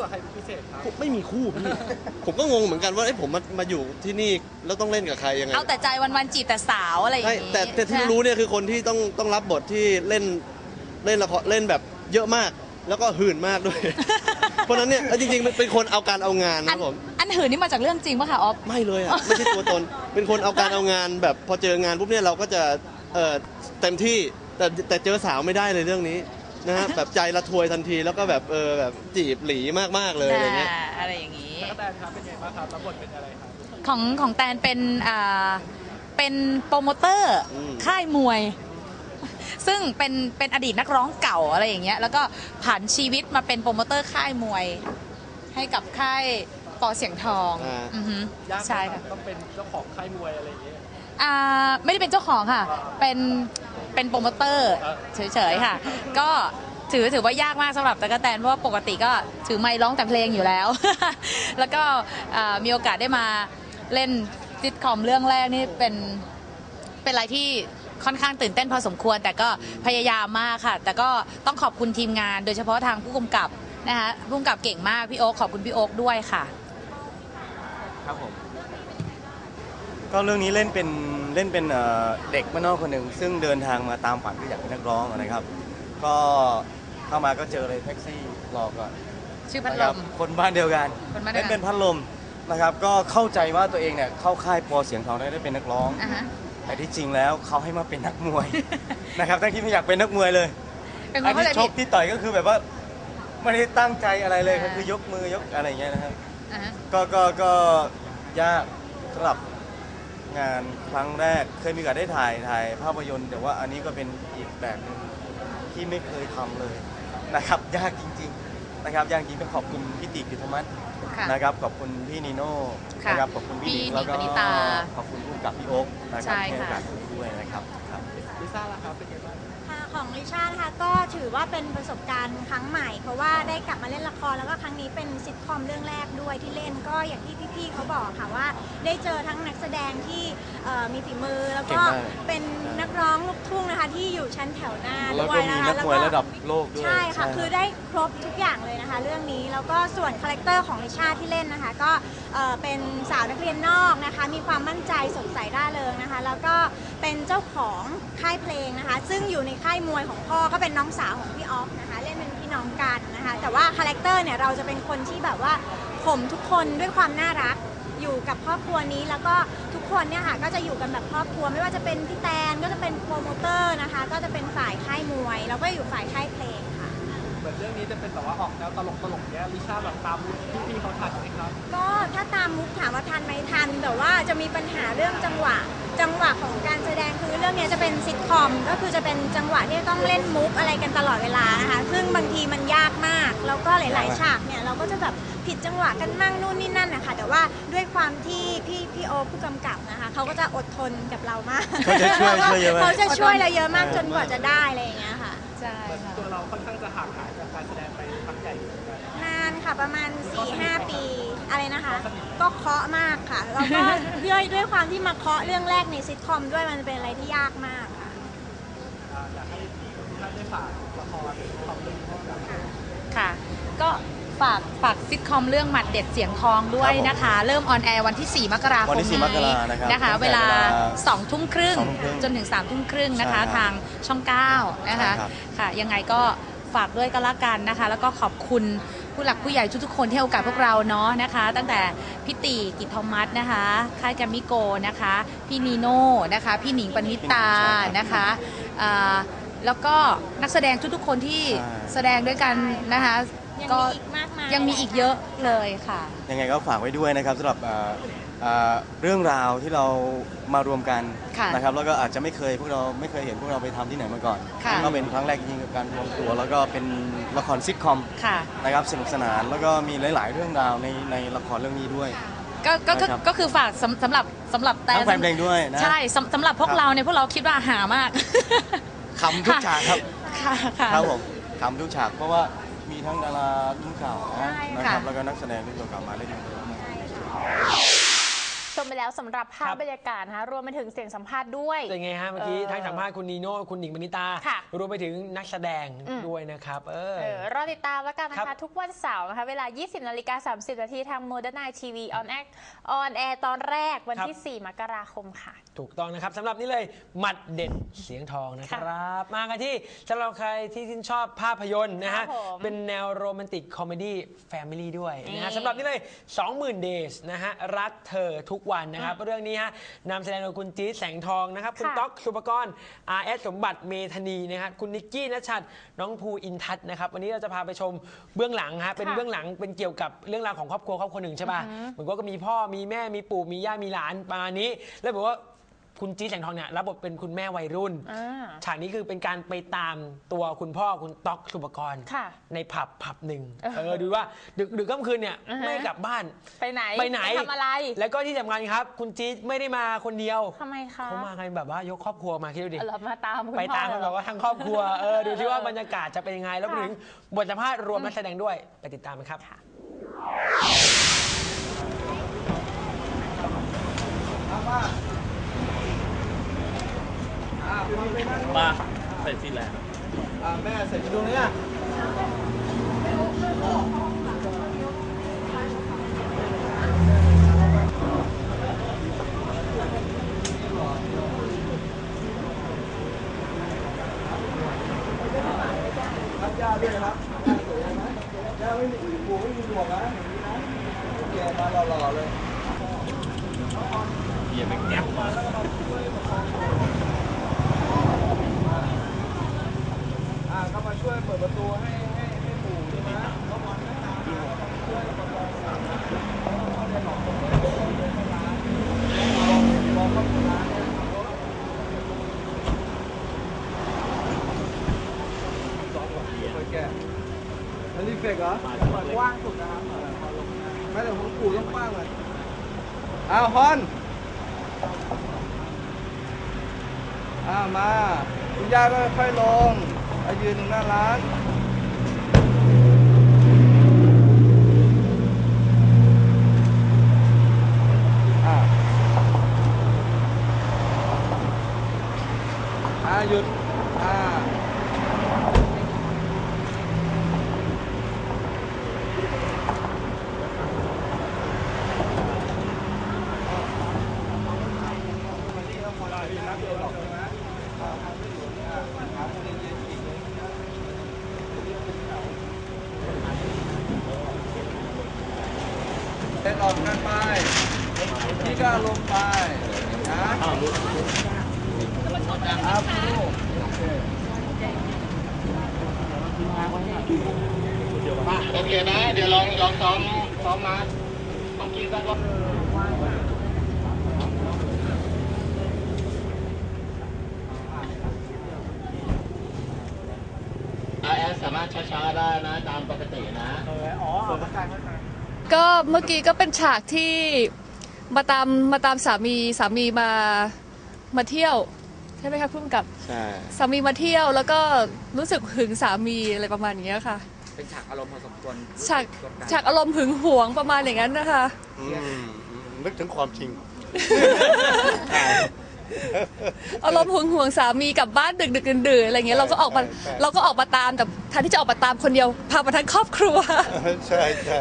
กับใครเป็นพิเศษครับผมไม่มีคู่พี่ ผมก็งงเหมือนกันว่าเอ้ยผมมามาอยู่ที่นี่แล้วต้องเล่นกับใครยังไงเอาแต่ใจวันๆจีบแต่สาวอะไรอย่างใช่นี้แต่แต่ที่ใช่ไหมรู้เนี่ยคือคนที่ต้องต้องรับบทที่เล่นเล่นละครเล่นแบบเยอะมากแล้วก็หื่นมากด้วย เพราะฉะนั้นเนี่ยจริงๆมันเป็นคนเอาการเอางานอันะนผมอันหื่นนี่มาจากเรื่องจริงปะคะออฟ ไม่เลยอะไม่ใช่ตัวตน เป็นคนเอาการเอางานแบบพอเจองานปุ๊บเนี่ยเราก็จะเอ่อเต็มที่แต่แต่เจอสาวไม่ได้เลยเรื่องนี้ นะฮะแบบใจละทวยทันทีแล้วก็แบบเออแบบจีบหลีมากๆเลยอะไรเงี้ยอ่าอะไรอย่างนี้ แล้วก็แตนครับเป็นไงบ้างครับรับบทเป็นอะไรครับ ของของแตนเป็นอ่าเป็นโปรโมเตอร์อืม ค่ายมวย ซึ่งเป็นเป็นอดีตนักร้องเก่าอะไรอย่างเงี้ยแล้วก็ผ่านชีวิตมาเป็นโปรโมเตอร์ค่ายมวย ให้กับค่ายปอเสียงทองอ่า อือฮึยากไหมใช่ครัค่ะบต้องเป็นเจ้าของค่ายมวยอะไรอย่างเงี้ย อ่าไม่ได้เป็นเจ้าของค่ะ เป็น เป็นโปรโมเตอร์เออเฉยๆค่ะ ก็ถือถือว่ายากมากสำหรับตะกกะแตนเพราะว่าปกติก็ถือไมค์ร้องแต่เพลงอยู่แล้ว แล้วก็อ่ามีโอกาสได้มาเล่นซิทคอมเรื่องแรกนี่เป็นเป็นอะไรที่ค่อนข้างตื่นเต้นพอสมควร แต่ก็พยายามมากค่ะ แต่ก็ต้องขอบคุณทีมงาน โดยเฉพาะทางผู้กำกับนะคะผู้กำกับเก่งมากพี่โอ๊คขอบคุณพี่โอ๊คด้วยค่ะ ครับผมก็เรื่องนี้เล่นเป็น เล่นเป็นเอ่อเด็กบ้านนอกคนหนึ่งซึ่งเดินทางมาตามฝันที่อยากเป็นนักร้องนะครับ ก็เข้ามาก็เจอเลยแท็กซี่หลอกก่อนชื่อพัดนะลครับมคนบ้านเดียวกันคนบ้านเดียวกันเล่นเป็นพัดลมนะครับ ก็เข้าใจว่าตัวเองเนี่ยเข้าค่ายพอเสียงทองได้ได้เป็นนักร้อง อะฮะแต่ที่จริงแล้วเขาให้มาเป็นนักมวย นะครับทั้งที่ไม่อยากเป็นนักมวยเลยเป็นคอันนเข้าที่ใจชผิกดที่ต่อยก็คือแบบว่าไม่ได้ตั้งใจอะไรเลยอ่าก็คือยกมือยกอะไรอย่างเงี้ยนะครับ อะฮะก็ก็ก็ยากสำหรับ งานครั้งแรกเคยมีโอกาสได้ถ่ายถ่ายภาพยนตร์ แต่ว่าอันนี้ก็เป็นอีกแบบหนึงที่ไม่เคยทำเลยนะครับ ยากจริง ๆ นะครับยากจริงต้องขอบคุณพี่ติกิตมัตค่ะ นะครับขอบคุณพี่นีโน่ค่ะนะครับขอบคุณพี่หนิงพี่หนิงแล้วก็ปณิตาขอบคุณผู้กำกับพี่โอ๊คนะคใช่รับให้ค่ะโอกาสผมด้วยนะครับครับ ลิซ่าล่ะครับเป็นไงบ้างค่ะ ของลิชานะคะก็ถือว่าเป็นประสบการณ์ครั้งใหม่ เพราะว่าได้กลับมาเล่นละครแล้วก็ครั้งนี้เป็นซิทคอมเรื่องแรกด้วยที่เล่นก็อย่างที่พี่ๆเขาบอกค่ะว่า ได้เจอทั้งนักแสดงที่เอ่อมีฝีมือแล้วก็เก่งมาก เป็นนักร้องลูกทุ่งนะคะที่อยู่ชั้นแถวหน้าแล้วด้วก็ยมีนะคะนักมวยระดับโลกด้วย ใช่ค่ะรับคือได้ครบทุกอย่างเลยนะคะ เรื่องนี้แล้วก็ส่วนคาแรคเตอร์ของลิชาที่เล่นนะคะ ก็ เอ่อเป็นสาวนักเรียนนอกนะคะ มีความมั่นใจสดใสร่าเริงนะคะ แล้วก็เป็นเจ้าของค่ายเพลงนะคะ ซึ่งอยู่ในค่ายมวยของพ่อก็เป็นน้องสาวของพี่ออฟนะคะ เล่นเป็นพี่น้องกันนะคะ แต่ว่าคาแรคเตอร์เนี่ยเราจะเป็นคนที่แบบว่าข่มทุกคนด้วยความน่ารัก อยู่กับครอบครัวนี้แล้วก็ทุกคนเนี่ยค่ะก็จะอยู่กันแบบครอบครัวไม่ว่าจะเป็นพี่แตนก็จะเป็นโปรโมเตอร์นะคะ ก็จะเป็นฝ่ายค่ายมวย แล้วก็อยู่ฝ่ายค่ายเพลง มือนเรื่องนี้จะเป็นแบบว่าออกแนวตลกตลกๆเนี้ยลิซ่าแบบตามพี่พี่ๆเขาทันไหมครับก็ถ้าตามมุกถามว่าทันไหมทัน แต่ว่าจะมีปัญหาเรื่องจังหวะ จังหวะของการแสดงคือเรื่องเนี้ยจะเป็นซิทคอมก็คือจะเป็นจังหวะที่ต้องเล่นมุกอะไรกันตลอดเวลานะคะซึ่งบางทีมันยากมากแล้วก็หลาย ๆ ฉากเนี่ยเราก็จะแบบผิดจังหวะกันมั่งนู่นนี่นั่นนะคะแต่ว่าด้วยความที่พี่พี่โอผู้กำกับนะคะเขาก็จะอดทนกับเรามากเขาจะช่วยช่วยเยอะมากเขาจะช่วยเราเยอะมากเออจนกว่าจะได้อะไรอย่างเงี้ยค่ะใช่เหมือน ค่ะตัวเราค่อนข้างจะห่างหายจากการแสดงไปพักใหญ่อยู่เหมือนกัน นานค่ะประมาณ4-5ปีอะไรนะคะ ก็เคาะมากค่ะแล้วก็ด้วยด้วยความที่มาเคาะเรื่องแรกในซิทคอมด้วยมันเป็นอะไรที่ยากมากค่ะอ่าอยากให้ท่านได้ฝากละครของเรื่องนี้ด้วยครับค่ะ ก็ ฝากฝากซิทคอมเรื่องหมัดเด็ดเสียงทองด้วยนะคะ เริ่มออนแอร์วันที่ 4 มกราควันมที่4มกรานะครับนะคะตั้งแต่เวลาเวลา2ทุ่มครึ่งสองทุ่มครึ่งจนถึง 3 ทุ่มครึ่งนะคะใช่ครับทางช่อง 9 นะคะใช่ครับค่ะยังไงก็ฝากด้วยก็แล้วกันนะคะ แล้วก็ขอบคุณผู้หลักผู้ใหญ่ทุกๆคนที่ให้โอกาสพวกเราเนาะนะคะ ตั้งแต่พี่ตีกิตทอมัสนะคะค่ายแกรมมิโกนะคะ พี่นีโน่นะคะ พี่หนิงปณิตานะคะอ่าแล้วก็นักแสดงทุกๆคนที่ใช่แสดงด้วยกันนะคะ ยังก็มีอีกมากมาย ยังมีอีกเยอะเลยค่ะ ยังไงก็ฝากไว้ด้วยนะครับสำหรับเอ่อเอ่อเรื่องราวที่เรามารวมกันค่ะนะครับแล้วก็อาจจะไม่เคยพวกเราไม่เคยเห็นพวกเราไปทำที่ไหนมาก่อนค่ะ ก็เป็นครั้งแรกจริงๆกับการรวมตัวแล้วก็เป็นละครซิทคอมค่ะ นะครับสนุกสนานแล้วก็มีหลาย ๆ เรื่องราวในในละครเรื่องนี้ด้วย ก็ก็ก็นะครับ ก็คือฝากสำสำหรับสำหรับแต่ทั้งแฟนเพลงด้วยนะใช่สำสำหรับพวกครับเราเนี่ยพวกเราคิดว่าหามากขำทุกฉากครับ ค่ะค่ะ ครับผมขำทุกฉากเพราะว่า มีทั้งดารารุ่นเก่านะใช่นะค่ะ ครับแล้วก็นักแสดงรุ่นเก่าๆมาเล่นด้วยช มไปแล้วสำหรับภาพครับบรรยากาศนะคะรวมไปถึงเสียงสัมภาษณ์ด้วยเป็นไงฮะเมื่อกี้เออทั้งสัมภาษณ์คุณนีโน่คุณหนิงปณิตาค่ะรวมไปถึงนักแสดงอืมด้วยนะครับเออเออรอติดตามแล้วกันนะครัคะบทุกวันเสาร์นะคะเวลา 20นาฬิกา30นาทีทาง Modern Night TV on air on air ตอนแรกวันที่ 4 มกราคมค่ะ ถูกต้องนะครับสำหรับนี่เลยหมัดเด็ดเสียงทองนะครับ มากันที่สำหรับใครที่ชื่นชอบภาพยนตร์นะฮะครับผมเป็นแนวโรแมนติกคอมเมดี้แฟมิลี่ด้วยนะฮะนี่สำหรับนี่เลย 20,000 days นะฮะรักเธอทุกวันนะครับ เรื่องนี้ฮะนำแสดงโดยคุณจี๊ดแสงทองนะครับ คุณค่ะต๊อกสุปกรอาร์เอสสมบัติเมธานีนะครับคุณนิกกี้นชชัดน้องภูอินทัศน์นะครับ วันนี้เราจะพาไปชมเบื้องหลังฮะเป็นค่ะเบื้องหลังเป็นเกี่ยวกับเรื่องราวของครอบครัวครอบครัวหนึ่งใช่ป่ะเหมือนก็มีพ่อมีแม่มีปู่มีย่ามีหลานประมาณนี้ แล้วบอกว่า คุณจี๊ดแสงทองเนี่ยรับบทเป็นคุณแม่วัยรุ่น อ่า ฉากนี้คือเป็นการไปตามตัวคุณพ่อคุณต๊อกสุปกรณ์ค่ะในผับผับหนึ่งเออเออดูว่าดึกดึกค่ำคืนเนี่ยอือฮะ ไม่กลับบ้าน ไปไหนไปไหน ทำอะไรแล้วก็ที่สำคัญครับ คุณจี๊ดไม่ได้มาคนเดียวทำไมคะเขามากันแบบว่ายกครอบครัวมาคิดดูดิ เรามาตามคุณไปตามพ่อกันเหรแบอ บว่าทั้งครอบครัว เออดูที่ว่าบรรยากาศจะเป็นยังไง แล้วไปค่ะ ถึงบทสัมภาษณ์รวมนักแสดงด้วย ไปติดตามกันครับ มาเส่ซีแลนด์อ่าแม่เสร็จตรงนี้อะ เยี่ยมแก๊ปมา อ่าก็มาช่วยเปิดประตูให้ให้ให้ปู่ใช่ไหมอันนี้เฟกเหรอ กว้างสุดนะครับ ไม่แต่ของปู่ต้องกว้างเลยอ้าวฮอนอ้าวมา คุณย่าก็ค่อยลงอายืนตรงหน้าร้านอ่าอ่าหยุดอ่า เดินออกกันไปพี่ก็ลงไปนะครับลูกโอเคนะ เดี๋ยวลองลองซ้อมซ้อมนะต้องกินสักรอบอาแอสสามารถช้าๆได้นะ ตามปกตินะ อ๋อเอาเข้าใจเข้าใจ ก็เมื่อกี้ก็เป็นฉากที่มาตามมาตามสามีสามีมามาเที่ยว ใช่ไหมคะพุ่มกับใช่ สามีมาเที่ยวแล้วก็รู้สึกหึงสามีอะไรประมาณนี้ค่ะ เป็นฉากอารมณ์พอสมควรฉากฉากอารมณ์หึงหวงประมาณอย่างนั้นนะคะนึกถึงความจริง อารมณ์หึงหวงสามีกลับบ้านดึกดึกๆดื่นๆอะไรเงี้ยเราก็ออกมาใช่ใช่ เราก็ออกมาตามแต่แทนที่จะออกมาตามคนเดียวพามาทั้งครอบครัว ใช่ใช่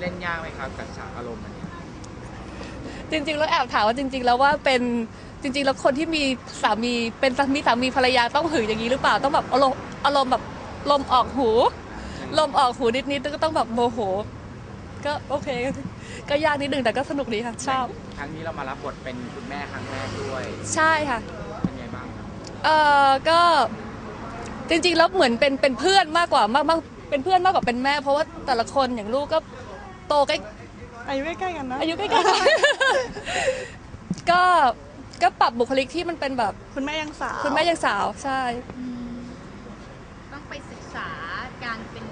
เล่นยากไหมครับกับฉากอารมณ์อันนี้จริงๆแล้วแอบถามว่าจริง ๆ แล้วว่าเป็นจริง ๆ แล้วคนที่มีสามีเป็นสามีสามีภรรยาต้องหึงอย่างนี้หรือเปล่าต้องแบบอารมณ์อารมณ์แบบลมออกหู ลมออกหูนิดๆแล้วก็ต้องแบบโมโห ก็โอเค ก็ยากนิดนึงแต่ก็สนุกดีค่ะชอบครั้งนี้เรามารับบทเป็นคุณแม่ครั้งแรกด้วยใช่ค่ะเป็นไงบ้างครับเออก็จริงๆแล้วเหมือนเป็นเป็นเพื่อนมากกว่ามากมากเป็นเพื่อนมากกว่าเป็นแม่ เพราะว่าแต่ละคนอย่างลูกก็ โตใกล้อายุใกล้ๆกันนะอายุใกล้ๆกันก็ก็ปรับบุคลิกที่มันเป็นแบบคุณแม่ยังสาวคุณแม่ยังสาวใช่ ต้องไปศึกษาการเป็น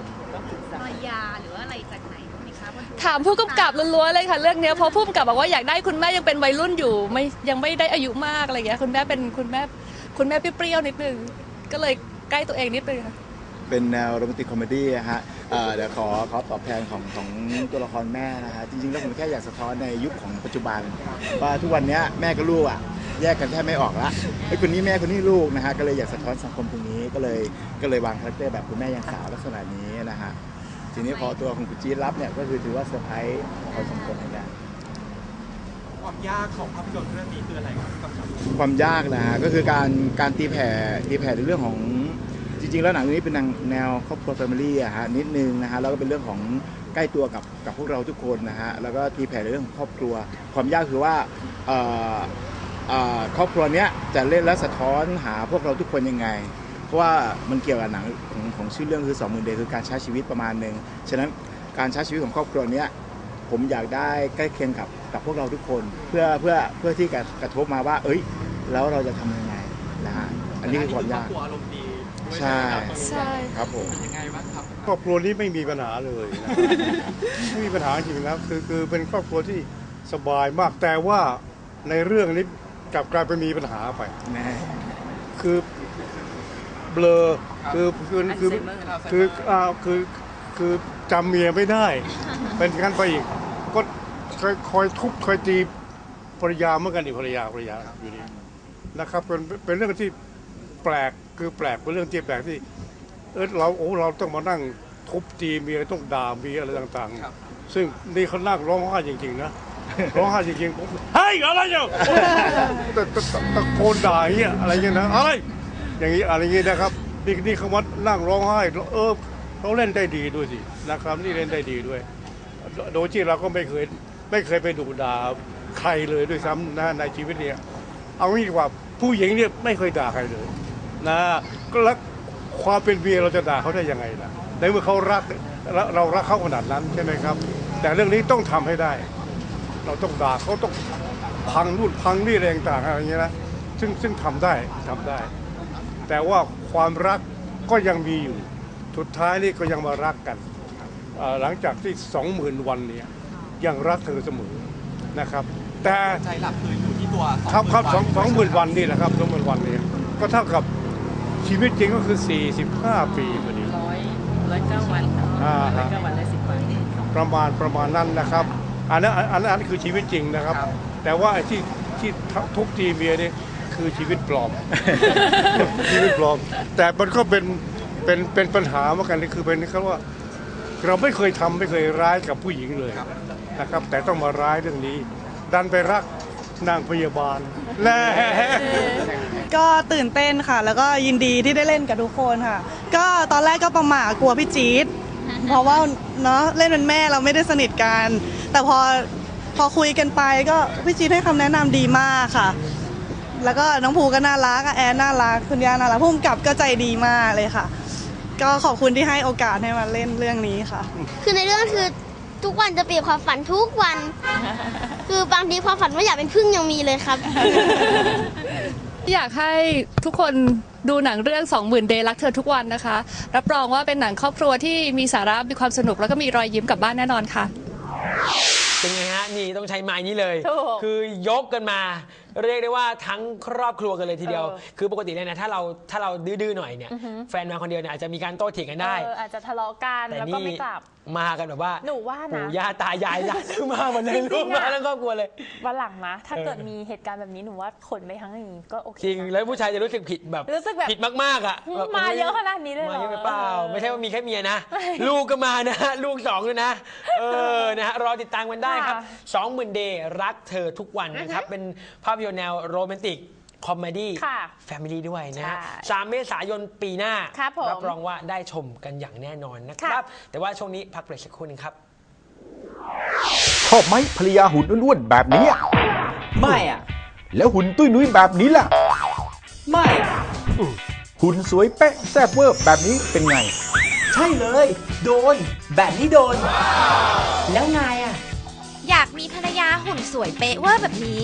ภรรยาหรือว่าอะไรจากไหนบ้างไหมคะเพราะดูถามผู้กำกับล้วนๆเลยค่ะเรื่องเนี้ยเพราะผู้กำกับบอกว่าอยากได้คุณแม่ยังเป็นวัยรุ่นอยู่ ไม่ยังไม่ได้อายุมากอะไรเงี้ยคุณแม่เป็นคุณแม่คุณแม่เปรี้ยวๆนิดนึงก็เลยใกล้ตัวเองนิดนึงค่ะ เป็นแนวโรแมนติกคอมเมดี้ฮะเอ่อเดี๋ยวขอขอตอบแทนของของตัวละครแม่นะฮะจริงๆแล้วผมแค่อยากสะท้อนในยุคของปัจจุบัน ว่าทุกวันเนี้ยแม่กับลูกอะแยกกันแทบไม่ออกละไอ้ยคนนี้แม่คนนี้ลูกนะฮะก็เลยอยากสะท้อนสังคมตรงนี้ก็เลยก็เลยวางคาแรคเตอร์แบบคุณแม่ยังสาวลักษณะนี้นะฮะทีนี้พอตัวของคุณจี๊ดรับเนี่ยก็คือถือว่าเซอร์ไพรส์พอสมควรเหมือนกัน ความยากของภาพยนตร์เรื่องนี้คืออะไรครับกับความยากนะฮะก็คือการการตีแผ่ตีแผ่ในเรื่องของจ ริงๆแล้วหนังเรื่องนี้เป็นหนังแนวครอบครัวแฟมิลี่อะฮะนิดนึงนะฮะแล้วก็เป็นเรื่องของใกล้ตัวกับกับพวกเราทุกคนนะฮะแล้วก็ตีแผ่ในเรื่องของครอบครัว ความยากคือว่าเอ่อเอ่อครอบครัวเนี้ยจะเล่นและสะท้อนหาพวกเราทุกคนยังไง เพราะว่ามันเกี่ยวกับหนังของของชื่อเรื่องคือสองหมื่นเดย์คือการใช้ชีวิตประมาณหนึ่งฉะนั้นการใช้ชีวิตของครอบครัวเนี้ยผมอยากได้ใกล้เคียงกับกับพวกเราทุกคน เพื่อเพื่อเพื่อที่จะกระทบมาว่า เอ้ย แล้วเราจะทำยังไงนะฮะอันนี้คือความยาก ครอบครัวอารมณ์ดี ใช่ใช่ไหมครับครับผมเป็นยังไงบ้างครับครอบครัวนี้ไม่มีปัญหาเลยนะไม่มีปัญหาจริงๆนะคือคือเป็นครอบครัวที่สบายมากแต่ว่าในเรื่องนี้กลับกลายเป็นมีปัญหาไป แน่คือเบลอคือคือคือคืออ่าคือคือจำเมียไม่ได้ เป็นกันไปอีก ก็คอยคอยทุบคอยตีภรรยาเหมื่อนกันอีกภรรยาภรรยาอยู่ดีนะครับเป็นเป็นเรื่องที่แปลก คือแปลกเป็นเรื่องที่แปลกที่เออเราโอ้เราต้องมานั่งทุบตีเมียต้องด่าเมียอะไรต่างๆ ซึ่งนี่เขานั่งร้องไห้จริงๆนะร้องไห้จริงๆผมเฮ้ยอะไรเนี่ยตะตะตะตะโกนด่าอย่างเงี้ยอะไรเงี้ยนะอะไรอย่างงี้อะไรเงี้ยนะครับนี่นี่เขามานั่งร้องไห้เออเขาเล่นได้ดีด้วยสินะครับนี่เล่นได้ดีด้วย โดยที่เราก็ไม่เคยไม่เคยไปดุด่าใครเลยด้วยซ้ำนะในชีวิตเนี่ยเอางี้ดีกว่าผู้หญิงเนี่ยไม่เคยด่าใครเลย นะก็แล้วความเป็นเมียเราจะด่าเขาได้ยังไงล่ะในเมื่อเขารักเราเรารักเขาขนาดนั้นใช่ไหมครับ แต่เรื่องนี้ต้องทำให้ได้ เราต้องด่าเขาต้องพังนู่นพังนี่อะไรต่างๆอะไรอย่างเงี้ยนะซึ่งซึ่งทำได้ทำได้ แต่ว่าความรักก็ยังมีอยู่สุดท้ายนี่ก็ยังมารักกันเอ่อหลังจากที่สองหมื่นวันเนี่ยยังรักเธอเสมอนะครับ แต่ใจหลักคืออยู่ที่ตัวครับครับสองสองหมื่น20,000วันนี่แหละครับสองหมื่นวันนี่ก็เท่ากับ ชีวิตจริงก็คือ 45 ปีพอดีร้อยร้อยเก้าวันอ่าร้ฮะอยเก้าวันและสิบวันประมาณประมาณนั้นนะครับ อันนั้นอันอันอันนั้นคือชีวิตจริงนะครับ แต่ว่าไอ้ที่ที่ทุบตีเมียนี่คือชีวิตปลอม ชีวิตปลอม แต่มันก็เป็นเป็นเป็นปัญหาเหมือนกันคือเป็นเขาว่า เราไม่เคยทำไม่เคยร้ายกับผู้หญิงเลยนะครับ แต่ต้องมาร้ายเรื่องนี้ ดันไปรักนางพยาบาลแน่ ก็ตื่นเต้นค่ะ แล้วก็ยินดีที่ได้เล่นกับทุกคนค่ะ ก็ตอนแรกก็ประหม่ากลัวพี่จี๊ดเพราะว่าเนาะเล่นเป็นแม่เราไม่ได้สนิทกัน แต่พอพอคุยกันไปก็พี่จี๊ดให้คำแนะนำดีมากค่ะ แล้วก็น้องภูก็น่ารักแอนน่ารักคุณย่าน่ารักพุ่มกับก็ใจดีมากเลยค่ะ ก็ขอบคุณที่ให้โอกาสให้มาเล่นเรื่องนี้ค่ะ คือในเรื่องคือทุกวันจะเปลี่ยนความฝันทุกวัน คือบางทีความฝันว่าอยากเป็นพึ่งยังมีเลยครับ อยากให้ทุกคนดูหนังเรื่อง 20,000 Day รักเธอทุกวันนะคะ รับรองว่าเป็นหนังครอบครัวที่มีสาระมีความสนุกแล้วก็มีรอยยิ้มกลับบ้านแน่นอนค่ะ เป็นไงฮะ นี่ต้องใช้ไม้นี้เลย ถูก คือยกกันมา เรียกได้ว่าทั้งครอบครัวกันเลยทีเดียวเออคือปกติเลยนะถ้าเราถ้าเราดื้อๆหน่อยเนี่ยอือหือแฟนมาคนเดียวเนี่ยอาจจะมีการโต้เถียงกันได้เอออาจจะทะเลาะกันแต่แล้วก็นี่ไม่กลับมากันแบบว่าหนูว่าปู่นะย่าตายายหลานมาหมดเลยจริงๆลูกมาอะทั้งครอบครัวเลยวันหลังนะถ้าเออเกิดมีเหตุการณ์แบบนี้หนูว่าขนไปทั้งอย่างนี้ก็โอเคจริงนะแล้วผู้ชายจะรู้สึกผิดแบบรู้สึกแบบผิดมากๆอะแบบมาเยอะขนาดนี้เลยเหรมาอเยอะไปเปล่า ไม่ใช่ว่ามีแค่เมียนะไม่ลูกก็มานะ ลูกสองด้วยนะ เออนะฮะรอติดตามกันได้ครับค่ะสองหมื่นเดย์รักเธอทุกวันนะครับเป็นภาพยนตร์แนวโรแมนติกคอมเมดี้ค่ะแฟมิลี่ด้วยนะฮะใช่สามเมษายนปีหน้า ครับผม รับรองว่าได้ชมกันอย่างแน่นอนนะครับ แต่ว่าช่วงนี้พักเบรกสักครู่หนึงครับ ชอบไหมภรรยาหุ่นอ้วนๆแบบนี้อะไม่อะแล้วหุ่นตุ้ยนุ้ยแบบนี้ล่ะ ไม่อะหุ่นสวยเป๊ะแซ่บเวอร์แบบนี้เป็นไง ใช่เลย โดน แบบนี้โดน แล้วไงอะอยากมีภรรยาหุ่นสวยเป๊ะเวอร์แบบนี้